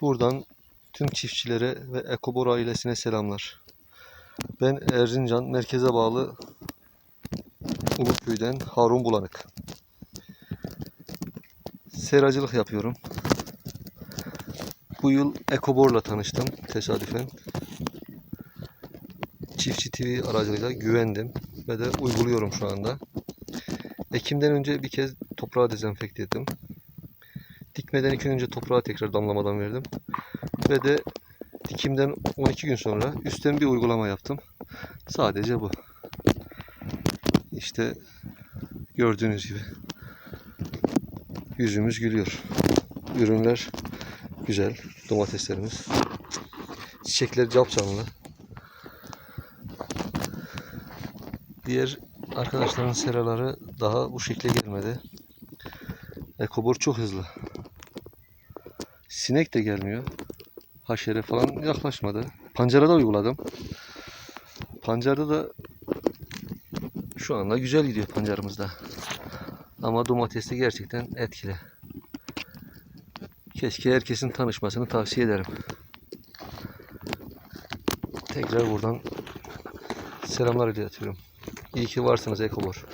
Buradan tüm çiftçilere ve Ekobor ailesine selamlar. Ben Erzincan merkeze bağlı Uluköy'den Harun Bulanık. Seracılık yapıyorum. Bu yıl Ekobor'la tanıştım tesadüfen. Çiftçi TV aracılığıyla güvendim ve de uyguluyorum şu anda. Ekimden önce bir kez toprağı dezenfekte ettim. Dikmeden iki gün önce toprağa tekrar damlamadan verdim. Ve de dikimden 12 gün sonra üstten bir uygulama yaptım. Sadece bu. İşte gördüğünüz gibi yüzümüz gülüyor. Ürünler güzel. Domateslerimiz. Çiçekler capcanlı. Diğer arkadaşların seraları daha bu şekle gelmedi. Ekobor çok hızlı. Sinek de gelmiyor. Haşere falan yaklaşmadı. Pancara da uyguladım. Pancarda da şu anda güzel gidiyor pancarımızda. Ama domateste gerçekten etkili. Keşke herkesin tanışmasını tavsiye ederim. Tekrar buradan selamlar iletiyorum. İyi ki varsınız Ekobor.